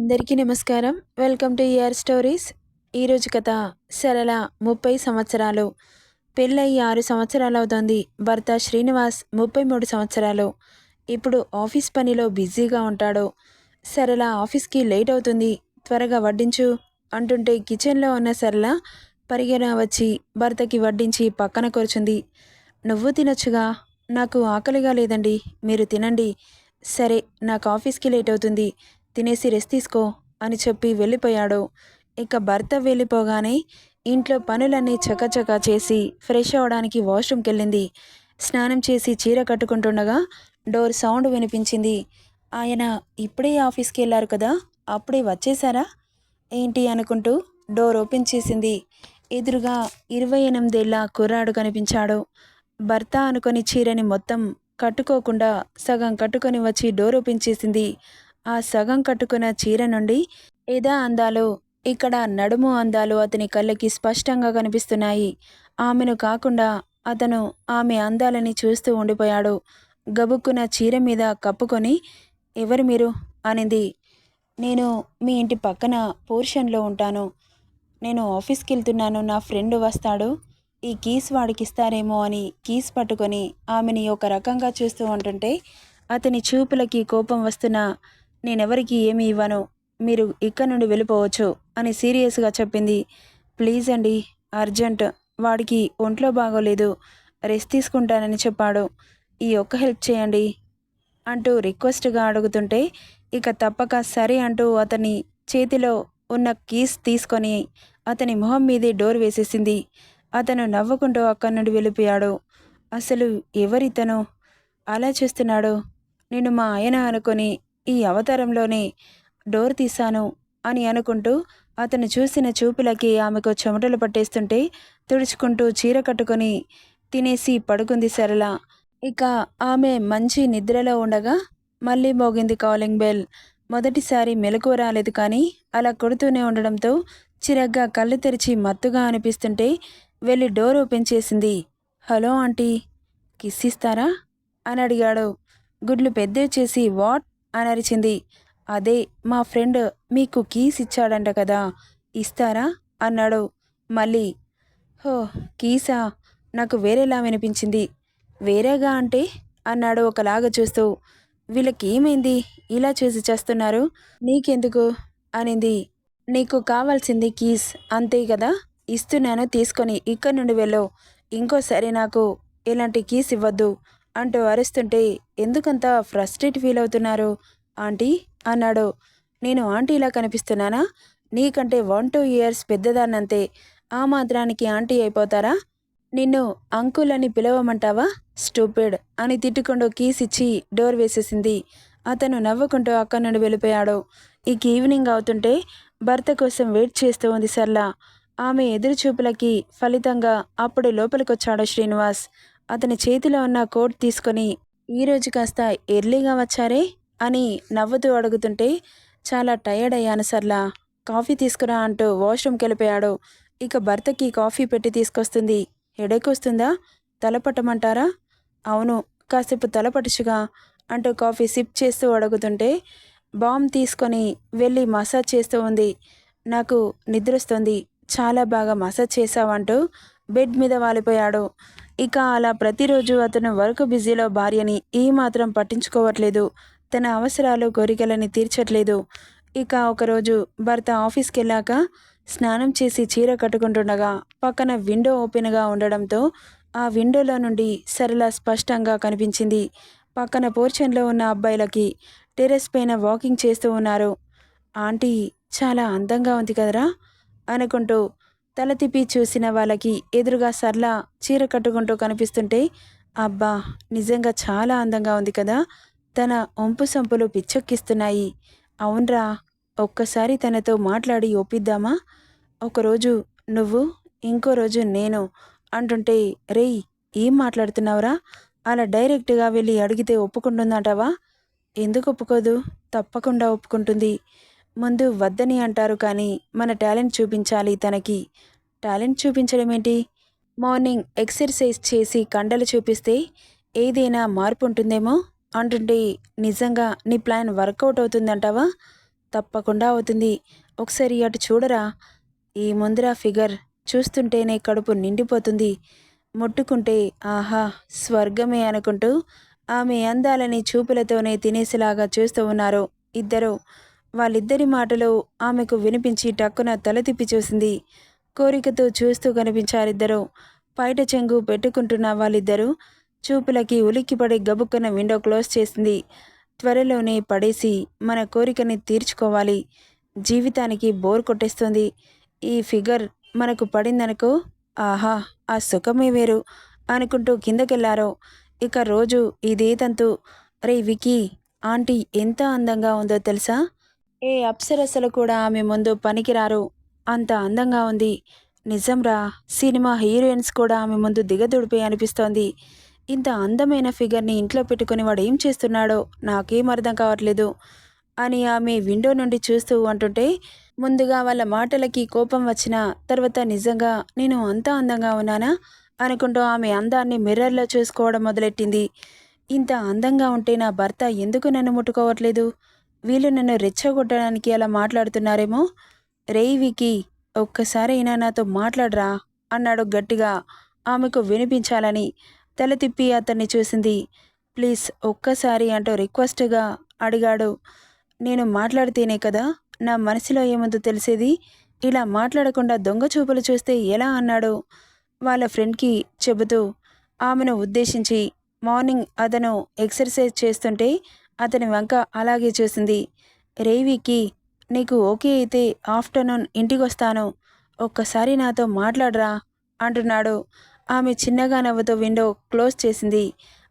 అందరికీ నమస్కారం. Welcome to year stories ఈరోజు కథ సరళ ముప్పై సంవత్సరాలు. పెళ్ళయి ఆరు సంవత్సరాలు అవుతోంది. భర్త శ్రీనివాస్ ముప్పై మూడు సంవత్సరాలు. ఇప్పుడు ఆఫీస్ పనిలో బిజీగా ఉంటాడు. సరళ ఆఫీస్కి లేట్ అవుతుంది. త్వరగా వడ్డించు అంటుంటే కిచెన్లో ఉన్న సరళ పరిగెన వచ్చి భర్తకి వడ్డించి పక్కన కూర్చుంది. నువ్వు తినొచ్చుగా? నాకు ఆకలిగా లేదండి. మీరు తినండి. సరే నాకు ఆఫీస్కి లేట్ అవుతుంది. తినేసి రెస్ట్ తీసుకో అని చెప్పి వెళ్ళిపోయాడు. ఇక భర్త వెళ్ళిపోగానే ఇంట్లో పనులన్నీ చకచకా చేసి ఫ్రెష్ అవడానికి వాష్రూమ్కి వెళ్ళింది స్నానం చేసి చీర కట్టుకుంటుండగా డోర్ సౌండ్ వినిపించింది. ఆయన ఇప్పుడే ఆఫీస్కి వెళ్ళారు కదా అప్పుడే వచ్చేసారా ఏంటి? అనుకుంటూ డోర్ ఓపెన్ చేసింది. ఎదురుగా ఇరవై ఎనిమిదేళ్ళ కుర్రాడు కనిపించాడు. భర్త అనుకొని చీరని మొత్తం కట్టుకోకుండా సగం కట్టుకొని వచ్చి డోర్ ఓపెన్ చేసింది. ఆ సగం కట్టుకున్న చీర నుండి ఎదా అందాలు? ఇక్కడ నడుము అందాలు అతని కళ్ళకి స్పష్టంగా కనిపిస్తున్నాయి. ఆమెను కాకుండా అతను ఆమె అందాలని చూస్తూ ఉండిపోయాడు. గబుక్కున చీర మీద కప్పుకొని ఎవరు మీరు అనింది. నేను మీ ఇంటి పక్కన పోర్షన్లో ఉంటాను. నేను ఆఫీస్కి వెళ్తున్నాను. నా ఫ్రెండ్ వస్తాడు. ఈ కీస్ వాడికి ఇస్తారేమో అని కీస్ పట్టుకొని ఆమెని ఒక రకంగా చూస్తూ ఉంటుంటే అతని చూపులకి కోపం వస్తున్న నేనెవరికి ఏమి ఇవ్వను? మీరు ఇక్కడ నుండి వెళ్ళిపోవచ్చు అని సీరియస్గా చెప్పింది. ప్లీజ్ అండి అర్జెంట్. వాడికి ఒంట్లో బాగోలేదు. రెస్ట్ తీసుకుంటానని చెప్పాడు. ఈ ఒక్క హెల్ప్ చేయండి అంటూ రిక్వెస్ట్గా అడుగుతుంటే ఇక తప్పక సరే అంటూ అతని చేతిలో ఉన్న కీస్ తీసుకొని అతని మొహం మీదే డోర్ వేసేసింది. అతను నవ్వుకుంటూ అక్కడి నుండి వెళ్ళిపోయాడు. అసలు ఎవరితను? అలా చూస్తున్నాడు. నేను మా ఆయన అనుకొని ఈ అవతారంలోనే డోర్ తీశాను అని అనుకుంటూ అతను చూసిన చూపులకి ఆమెకు చెమటలు పట్టేస్తుంటే తుడుచుకుంటూ చీర కట్టుకొని తినేసి పడుకుంది సరళ. ఇక ఆమె మంచి నిద్రలో ఉండగా మళ్ళీ మోగింది కాలింగ్ బెల్. మొదటిసారి మెలకు రాలేదు కానీ అలా కొడుతూనే ఉండడంతో చిరగ్గా కళ్ళు తెరిచి మత్తుగా అనిపిస్తుంటే వెళ్ళి డోర్ ఓపెన్ చేసింది. హలో ఆంటీ కిస్ ఇస్తారా? అని అడిగాడు. గుడ్లు పెద్దవి చేసి వాట్? అని అరిచింది. అదే మా ఫ్రెండ్ మీకు కీస్ ఇచ్చాడంట కదా ఇస్తారా? అన్నాడు. మళ్ళీ హో కీసా? నాకు వేరేలా వినిపించింది. వేరేగా అంటే? అన్నాడు ఒకలాగా చూస్తూ. వీళ్ళకి ఏమైంది ఇలా చూసి చేస్తున్నారు? నీకెందుకు? అనింది. నీకు కావాల్సింది కీస్ అంతే కదా? ఇస్తున్నాను తీసుకొని ఇక్కడి నుండి వెళ్ళు. ఇంకోసారి నాకు ఇలాంటి కీస్ ఇవ్వద్దు. అంటూ అరుస్తుంటే ఎందుకంత ఫ్రస్ట్రేట్ ఫీల్ అవుతున్నారు ఆంటీ? అన్నాడు. నేను ఆంటీలా కనిపిస్తున్నానా? నీకంటే వన్ టూ ఇయర్స్ పెద్దదాన్నంతే. ఆ మాత్రానికి ఆంటీ అయిపోతారా? నిన్ను అంకుల్ అని పిలవమంటావా? స్టూపిడ్! అని తిట్టుకుంటూ కీస్ ఇచ్చి డోర్ వేసేసింది. అతను నవ్వుకుంటూ అక్కడి నుండి వెళ్ళిపోయాడు. ఇక ఈవినింగ్ అవుతుంటే భర్త కోసం వెయిట్ చేస్తూ ఉంది సర్లా ఆమె ఎదురుచూపులకి ఫలితంగా అప్పుడు లోపలికొచ్చాడు శ్రీనివాస్. అతని చేతిలో ఉన్న కోట్ తీసుకొని ఈరోజు కాస్త ఎర్లీగా వచ్చారే? అని నవ్వుతూ అడుగుతుంటే చాలా టయర్డ్ అయ్యాను సర్లా. కాఫీ తీసుకురా అంటూ వాష్రూమ్కి వెళ్ళిపోయాడు ఇక భర్తకి కాఫీ పెట్టి తీసుకొస్తుంది. హెడేక్ వస్తుందా? తలపట్టమంటారా? అవును కాసేపు తలపట్టుచుగా అంటూ కాఫీ సిప్ చేస్తూ అడుగుతుంటే బామ్ తీసుకొని వెళ్ళి మసాజ్ చేస్తూ ఉంది. నాకు నిద్రొస్తుంది. చాలా బాగా మసాజ్ చేసావంటూ బెడ్ మీద వాలిపోయాడు. ఇక అలా ప్రతిరోజు అతను వర్క్ బిజీలో భార్యని ఏమాత్రం పట్టించుకోవట్లేదు. తన అవసరాలు కోరికలని తీర్చట్లేదు. ఇక ఒకరోజు భర్త ఆఫీస్కి వెళ్ళాక స్నానం చేసి చీర కట్టుకుంటుండగా పక్కన విండో ఓపెన్గా ఉండడంతో ఆ విండోలో నుండి సరళ స్పష్టంగా కనిపించింది. పక్కన పోర్షన్లో ఉన్న అబ్బాయిలకి టెరెస్ పైన వాకింగ్ చేస్తూ ఉన్నారు. ఆంటీ చాలా అందంగా ఉంది కదరా? అనుకుంటూ తల తిప్పి చూసిన వాళ్ళకి ఎదురుగా సర్ల చీర కట్టుకుంటూ కనిపిస్తుంటే అబ్బా నిజంగా చాలా అందంగా ఉంది కదా. తన ఒంపు సంపులు పిచ్చెక్కిస్తున్నాయి. అవునరా ఒక్కసారి తనతో మాట్లాడి ఒప్పిద్దామా? ఒకరోజు నువ్వు ఇంకో రోజు నేను అంటుంటే రేయ్ ఏం మాట్లాడుతున్నావురా? అలా డైరెక్ట్గా వెళ్ళి అడిగితే ఒప్పుకుంటుందంటావా? ఎందుకు ఒప్పుకోదు? తప్పకుండా ఒప్పుకుంటుంది. ముందు వద్దని అంటారు కానీ మన టాలెంట్ చూపించాలి తనకి. టాలెంట్ చూపించడం ఏంటి మార్నింగ్ ఎక్సర్సైజ్ చేసి కండలు చూపిస్తే ఏదైనా మార్పు ఉంటుందేమో? అంటుంటే నిజంగా నీ ప్లాన్ వర్కౌట్ అవుతుందంటావా? తప్పకుండా అవుతుంది. ఒకసారి అటు చూడరా. ఈ ముందర ఫిగర్ చూస్తుంటేనే కడుపు నిండిపోతుంది. ముట్టుకుంటే ఆహా స్వర్గమే అనుకుంటూ ఆమె అందాలని చూపులతోనే తినేసేలాగా చూస్తూ ఉన్నారు ఇద్దరు. వాళ్ళిద్దరి మాటలు ఆమెకు వినిపించి టక్కున తల తిప్పి చూసింది. కోరికతో చూస్తూ కనిపించారిద్దరు. పైట చెంగు పెట్టుకుంటున్న వాళ్ళిద్దరూ చూపులకి ఉలిక్కిపడి గబుక్కన విండో క్లోజ్ చేసింది. త్వరలోనే పడేసి మన కోరికని తీర్చుకోవాలి. జీవితానికి బోర్ కొట్టేస్తుంది. ఈ ఫిగర్ మనకు పడిందనుకో ఆహా ఆ సుఖమే వేరు అనుకుంటూ కిందకెళ్ళారో. ఇక రోజు ఇదే తంతు. రే వికీ ఆంటీ ఎంత అందంగా ఉందో తెలుసా? ఏ అప్సరసలు కూడా ఆమె ముందు పనికిరారు. అంత అందంగా ఉంది. నిజంరా సినిమా హీరోయిన్స్ కూడా ఆమె ముందు దిగదుడిపోయి అనిపిస్తోంది. ఇంత అందమైన ఫిగర్ని ఇంట్లో పెట్టుకుని వాడు ఏం చేస్తున్నాడో నాకేం అర్థం కావట్లేదు అని ఆమె విండో నుండి చూస్తూ అంటుంటే ముందుగా వాళ్ళ మాటలకి కోపం వచ్చిన తర్వాత నిజంగా నేను అంత అందంగా ఉన్నానా అనుకుంటూ ఆమె అందాన్ని మిర్రర్లో చూసుకోవడం మొదలెట్టింది. ఇంత అందంగా ఉంటే నా భర్త ఎందుకు నన్ను ముట్టుకోవట్లేదు? వీళ్ళు నన్ను రెచ్చగొట్టడానికి అలా మాట్లాడుతున్నారేమో? రేయివికి ఒక్కసారైనా నాతో మాట్లాడరా అన్నాడు గట్టిగా. ఆమెకు వినిపించాలని తల తిప్పి అతన్ని చూసింది. ప్లీజ్ ఒక్కసారి అంటూ రిక్వెస్ట్గా అడిగాడు. నేను మాట్లాడితేనే కదా? నా మనసులో ఏముందో తెలిసేది? ఇలా మాట్లాడకుండా దొంగ చూపులు చూస్తే ఎలా అన్నాడు వాళ్ళ ఫ్రెండ్కి చెబుతూ. ఆమెను ఉద్దేశించి మార్నింగ్ అతను ఎక్సర్సైజ్ చేస్తుంటే అతని వంక అలాగే చూసింది. రేవికి నీకు ఓకే అయితే ఆఫ్టర్నూన్ ఇంటికి వస్తాను ఒక్కసారి నాతో మాట్లాడరా అంటున్నాడు. ఆమె చిన్నగా నవ్వుతో విండో క్లోజ్ చేసింది.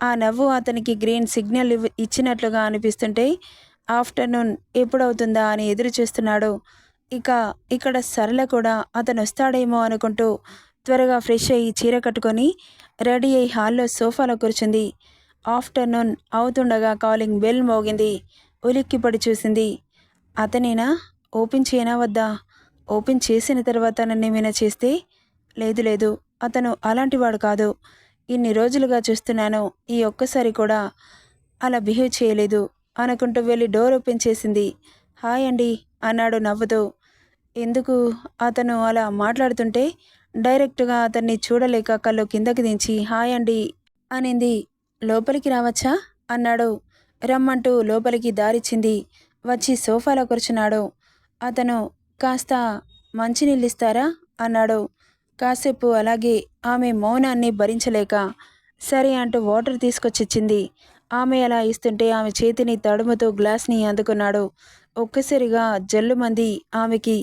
ఆ నవ్వు అతనికి గ్రీన్ సిగ్నల్ ఇచ్చినట్లుగా అనిపిస్తుంటే ఆఫ్టర్నూన్ ఎప్పుడవుతుందా అని ఎదురు చూస్తున్నాడు ఇక ఇక్కడ సరళ కూడా అతను వస్తాడేమో అనుకుంటూ త్వరగా ఫ్రెష్ అయ్యి చీర కట్టుకొని రెడీ అయ్యి హాల్లో సోఫాలో కూర్చుంది. ఆఫ్టర్నూన్ అవుతుండగా కాలింగ్ బెల్ మోగింది. ఉలిక్కిపడి చూసింది. అతనేనా? ఓపెన్ చేయనా వద్దా? ఓపెన్ చేసిన తర్వాత నన్ను ఏమైనా చేస్తే? లేదు లేదు. అతను అలాంటివాడు కాదు. ఇన్ని రోజులుగా చూస్తున్నాను. ఈ ఒక్కసారి కూడా అలా బిహేవ్ చేయలేదు. అనుకుంటూ వెళ్ళి డోర్ ఓపెన్ చేసింది. హాయ్ అండి అన్నాడు నవ్వుతూ. ఎందుకు? అతను అలా మాట్లాడుతుంటే డైరెక్ట్గా అతన్ని చూడలేక కళ్ళు కిందకి దించి హాయ్ అండి అనింది. లోపలికి రావచ్చా? అన్నాడు. రమ్మంటూ లోపలికి దారిచ్చింది. వచ్చి సోఫాలో కూర్చున్నాడు. అతను కాస్త మంచినీళ్ళిస్తారా? అన్నాడు. కాసేపు అలాగే ఆమె మౌనాన్ని భరించలేక సరే అంటూ వాటర్ తీసుకొచ్చిచ్చింది. ఆమె అలా ఇస్తుంటే ఆమె చేతిని తడుముతూ గ్లాస్ని అందుకున్నాడు. ఒక్కసారిగా జల్లుమంది ఆమెకి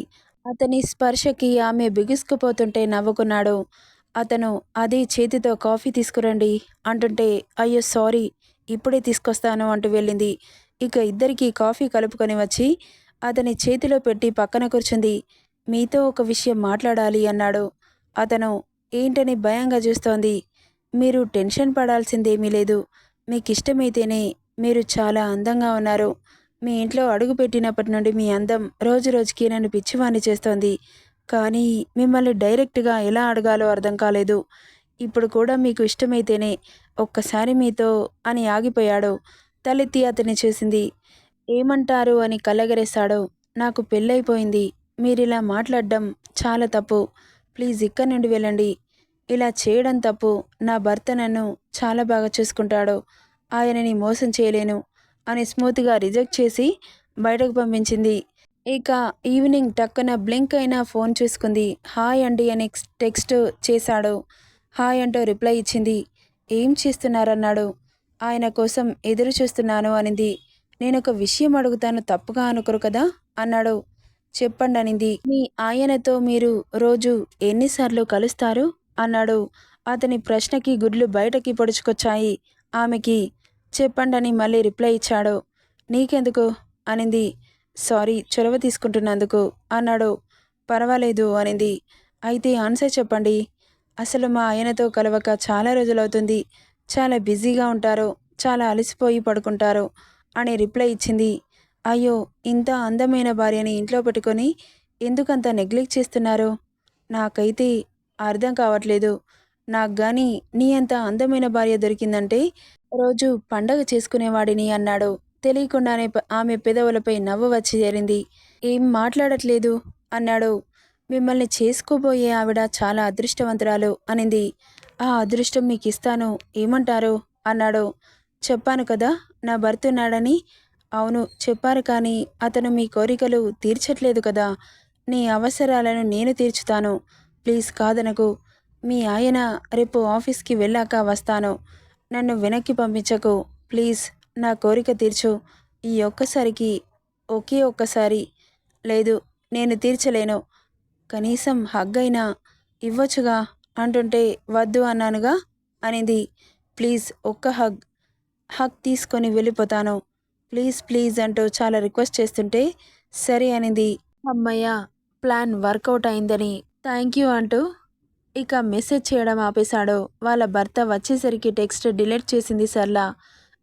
అతని స్పర్శకి ఆమె బిగుసుకుపోతుంటే నవ్వుకున్నాడు. అతను అదే చేతితో కాఫీ తీసుకురండి అంటుంటే అయ్యో సారీ ఇప్పుడే తీసుకొస్తాను అంటూ వెళ్ళింది. ఇక ఇద్దరికి కాఫీ కలుపుకొని వచ్చి అతని చేతిలో పెట్టి పక్కన కూర్చుంది. మీతో ఒక విషయం మాట్లాడాలి అన్నాడు. అతను ఏంటని భయంగా చూస్తోంది. మీరు టెన్షన్ పడాల్సిందేమీ లేదు. మీకు ఇష్టమైతేనే మీరు చాలా అందంగా ఉన్నారు. మీ ఇంట్లో అడుగు పెట్టినప్పటి నుండి మీ అందం రోజు రోజుకి నన్ను పిచ్చివాణి చేస్తోంది. కానీ మిమ్మల్ని డైరెక్ట్గా ఎలా అడగాలో అర్థం కాలేదు. ఇప్పుడు కూడా మీకు ఇష్టమైతేనే ఒక్కసారి మీతో అని ఆగిపోయాడు. తలెత్తి అతని చూసింది. ఏమంటారు అని కలగరేశాడు. నాకు పెళ్ళైపోయింది మీరిలా మాట్లాడడం చాలా తప్పు. ప్లీజ్ ఇక్కడి నుండి వెళ్ళండి. ఇలా చేయడం తప్పు. నా భర్త నన్ను చాలా బాగా చూసుకుంటాడు. ఆయనని మోసం చేయలేను అని స్మూత్గా రిజెక్ట్ చేసి బయటకు పంపించింది. ఇక ఈవినింగ్ టక్కున బ్లింక్ అయిన ఫోన్ చూసుకుంది. హాయ్ అండి అని టెక్స్ట్ చేశాడు. హాయ్ అంటూ రిప్లై ఇచ్చింది. ఏం చేస్తున్నారన్నాడు. ఆయన కోసం ఎదురు చూస్తున్నాను అనింది. నేను ఒక విషయం అడుగుతాను తప్పుగా అనుకోరు కదా? అన్నాడు. చెప్పండి అనింది. మీ ఆయనతో మీరు రోజు ఎన్నిసార్లు కలుస్తారు? అన్నాడు. అతని ప్రశ్నకి గుడ్లు బయటకి పొడుచుకొచ్చాయి. ఆమెకి చెప్పండి అని మళ్ళీ రిప్లై ఇచ్చాడు. నీకెందుకు? అనింది. సారీ చొరవ తీసుకుంటున్నందుకు అన్నాడు. పర్వాలేదు అనింది. అయితే ఆన్సర్ చెప్పండి. అసలు మా ఆయనతో కలవక చాలా రోజులవుతుంది. చాలా బిజీగా ఉంటారు చాలా అలసిపోయి పడుకుంటారు అని రిప్లై ఇచ్చింది. అయ్యో ఇంత అందమైన భార్యని ఇంట్లో పెట్టుకొని ఎందుకంత నెగ్లెక్ట్ చేస్తున్నారు? నాకైతే అర్థం కావట్లేదు. నాకు కానీ నీ అంత అందమైన భార్య దొరికిందంటే రోజు పండగ చేసుకునేవాడిని అన్నాడు. తెలియకుండానే ఆమె పెదవులపై నవ్వు వచ్చి చేరింది. ఏం మాట్లాడట్లేదు? అన్నాడు. మిమ్మల్ని చేసుకోబోయే ఆవిడ చాలా అదృష్టవంతురాలు అనింది. ఆ అదృష్టం మీకు ఇస్తాను ఏమంటారు? అన్నాడు. చెప్పాను కదా నా భర్త ఉన్నాడని అవును చెప్పారు కానీ అతను మీ కోరికలు తీర్చట్లేదు కదా. నీ అవసరాలను నేను తీర్చుతాను. ప్లీజ్ కాదనకు. మీ ఆయన రేపు ఆఫీస్కి వెళ్ళాక వస్తాను. నన్ను వెనక్కి పంపించకు. ప్లీజ్ నా కోరిక తీర్చు. ఈ ఒక్కసారికి ఒకే ఒక్కసారి. లేదు నేను తీర్చలేను. కనీసం హగ్ అయినా ఇవ్వచ్చుగా. అంటుంటే వద్దు అన్నానుగా అనేది. ప్లీజ్ ఒక్క హగ్ హగ్ తీసుకొని వెళ్ళిపోతాను. ప్లీజ్ ప్లీజ్ అంటూ చాలా రిక్వెస్ట్ చేస్తుంటే సరే అనేది. అమ్మయ్య ప్లాన్ వర్కౌట్ అయిందని థ్యాంక్ యూ అంటూ ఇక మెసేజ్ చేయడం ఆపేశాడు. వాళ్ళ భర్త వచ్చేసరికి టెక్స్ట్ డిలీట్ చేసింది సర్లా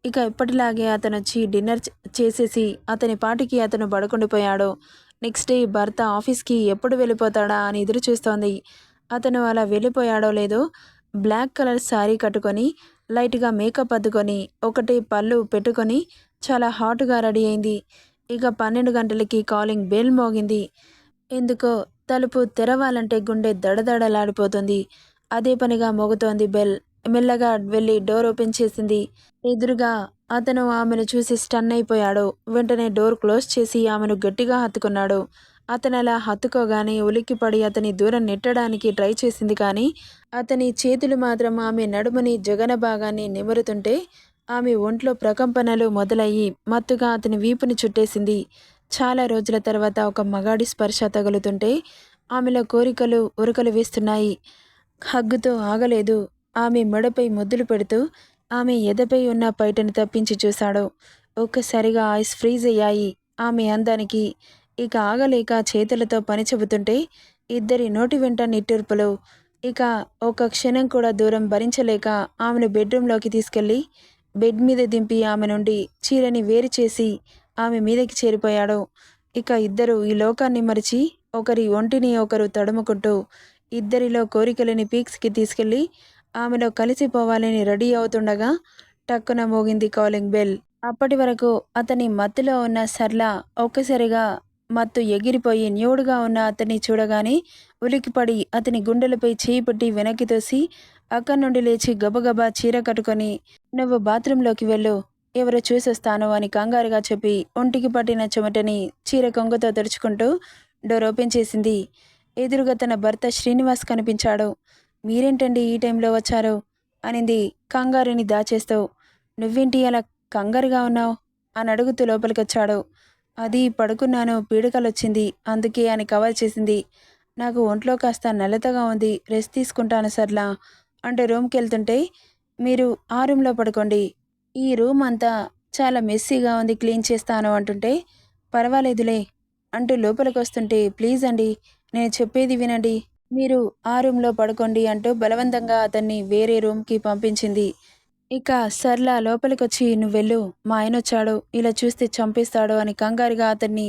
ఇక ఎప్పటిలాగే అతను వచ్చి డిన్నర్ చేసేసి అతని పాటికి అతను పడుకుండిపోయాడు. నెక్స్ట్ డే భర్త ఆఫీస్కి ఎప్పుడు వెళ్ళిపోతాడా అని ఎదురు చూస్తోంది అతను అలా వెళ్ళిపోయాడో లేదో బ్లాక్ కలర్ శారీ కట్టుకొని లైట్గా మేకప్ అద్దుకొని ఒకటి పళ్ళు పెట్టుకొని చాలా హాట్గా రెడీ అయింది. ఇక పన్నెండు గంటలకి కాలింగ్ బెల్ మోగింది. ఎందుకో తలుపు తెరవాలంటే గుండె దడదడలాడిపోతుంది. అదే పనిగా మోగుతోంది బెల్. మెల్లగా వెళ్ళి డోర్ ఓపెన్ చేసింది. ఎదురుగా అతను ఆమెను చూసి స్టన్ అయిపోయాడు. వెంటనే డోర్ క్లోజ్ చేసి ఆమెను గట్టిగా హత్తుకున్నాడు. అతను అలా హత్తుకోగానే ఉలిక్కిపడి అతని దూరం నెట్టడానికి ట్రై చేసింది కానీ అతని చేతులు మాత్రం ఆమె నడుముని జగన భాగాన్ని నిమురుతుంటే ఆమె ఒంట్లో ప్రకంపనలు మొదలయ్యి మత్తుగా అతని వీపుని చుట్టేసింది. చాలా రోజుల తర్వాత ఒక మగాడి స్పర్శ తగులుతుంటే ఆమెలో కోరికలు ఉరకలు వేస్తున్నాయి. హగ్గుతో ఆగలేదు. ఆమె మెడపై ముద్దులు పెడుతూ ఆమె ఎదపై ఉన్న పైటను తప్పించి చూశాడు. ఒక్కసారిగా ఐస్ ఫ్రీజ్ అయ్యాయి. ఆమె అందానికి ఇక ఆగలేక చేతులతో పని చెబుతుంటే ఇద్దరి నోటి వెంట నిట్టూర్పులు. ఇక ఒక క్షణం కూడా దూరం భరించలేక ఆమెను బెడ్రూమ్లోకి తీసుకెళ్ళి బెడ్ మీద దింపి ఆమె నుండి చీరని వేరు చేసి ఆమె మీదకి చేరిపోయాడు. ఇక ఇద్దరు ఈ లోకాన్ని మరిచి ఒకరి ఒంటిని ఒకరు తడుముకుంటూ ఇద్దరిలో కోరికలని పీక్స్కి తీసుకెళ్ళి ఆమెలో కలిసిపోవాలని రెడీ అవుతుండగా టక్కున మోగింది కాలింగ్ బెల్. అప్పటి వరకు అతని మత్తులో ఉన్న సర్ల ఒక్కసారిగా మత్తు ఎగిరిపోయి న్యూడుగా ఉన్న అతన్ని చూడగానే ఉలికిపడి అతని గుండెలపై చేయి పెట్టి వెనక్కి తోసి అక్కడి నుండి లేచి గబగబా చీర కట్టుకొని నువ్వు బాత్రూంలోకి వెళ్ళు. ఎవరో చూసొస్తాను అని కంగారుగా చెప్పి ఒంటికి పట్టిన చెమటని చీర కొంగుతో తెరుచుకుంటూ డోర్ ఓపెన్ చేసింది. ఎదురుగా తన భర్త శ్రీనివాస్ కనిపించాడు. మీరేంటండి ఈ టైంలో వచ్చారు? అనింది కంగారుని దాచేస్తూ. నువ్వేంటి అలా కంగారుగా ఉన్నావు? అని అడుగుతూ లోపలికొచ్చాడు. అది పడుకున్నాను పీడకలొచ్చింది. అందుకే అని కవర్ చేసింది. నాకు ఒంట్లో కాస్త నల్లతగా ఉంది. రెస్ట్ తీసుకుంటాను సర్లా అంటూ రూమ్కి వెళ్తుంటే మీరు ఆ రూమ్లో పడుకోండి. ఈ రూమ్ అంతా చాలా మెస్సీగా ఉంది క్లీన్ చేస్తాను అంటుంటే పర్వాలేదులే అంటూ లోపలికి వస్తుంటే ప్లీజ్ అండి నేను చెప్పేది వినండి. మీరు ఆ రూమ్లో పడుకోండి అంటూ బలవంతంగా అతన్ని వేరే రూమ్కి పంపించింది. ఇక సర్లా లోపలికొచ్చి నువ్వెళ్ళు మా ఆయన వచ్చాడు ఇలా చూస్తే చంపేస్తాడు అని కంగారుగా అతన్ని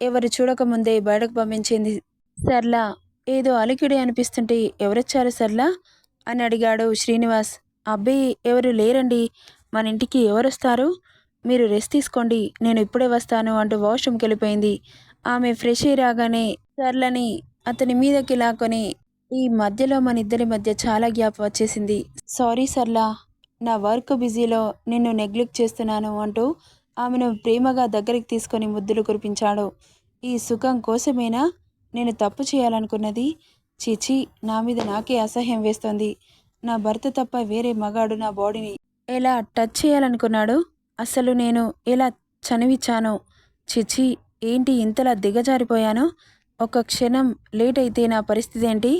ఎవరు చూడకముందే బయటకు పంపించింది సర్లా. ఏదో అలికిడి అనిపిస్తుంటే ఎవరొచ్చారు సర్లా? అని అడిగాడు శ్రీనివాస్. అబ్బాయి ఎవరు లేరండి. మన ఇంటికి ఎవరొస్తారు? మీరు రెస్ట్ తీసుకోండి నేను ఇప్పుడే వస్తాను అంటూ వాష్రూమ్కి వెళ్ళిపోయింది. ఆమె ఫ్రెష్ అయి రాగానే సర్లని అతని మీదకి లాక్కొని ఈ మధ్యలో మన ఇద్దరి మధ్య చాలా గ్యాప్ వచ్చేసింది. సారీ సర్లా నా వర్క్ బిజీలో నిన్ను నెగ్లెక్ట్ చేస్తున్నాను అంటూ ఆమెను ప్రేమగా దగ్గరికి తీసుకొని ముద్దులు కురిపించాడు. ఈ సుఖం కోసమేనా నేను తప్పు చేయాలనుకున్నది? చిచి నా మీద నాకే అసహ్యం వేస్తోంది. నా భర్త తప్ప వేరే మగాడు నా బాడీని ఎలా టచ్ చేయాలనుకున్నాడు? అసలు నేను ఎలా చనివిచ్చాను? చిచి ఏంటి ఇంతలా దిగజారిపోయాను? ఒక క్షణం లేట్ అయితే నా పరిస్థితి ఏంటి?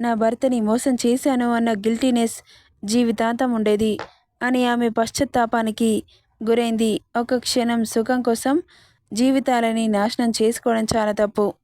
నా భర్తని మోసం చేశాను అన్న గిల్టీనెస్ జీవితాంతం ఉండేది అని ఆమె పశ్చాత్తాపానికి గురైంది. ఒక క్షణం సుఖం కోసం జీవితాలని నాశనం చేసుకోవడం చాలా తప్పు.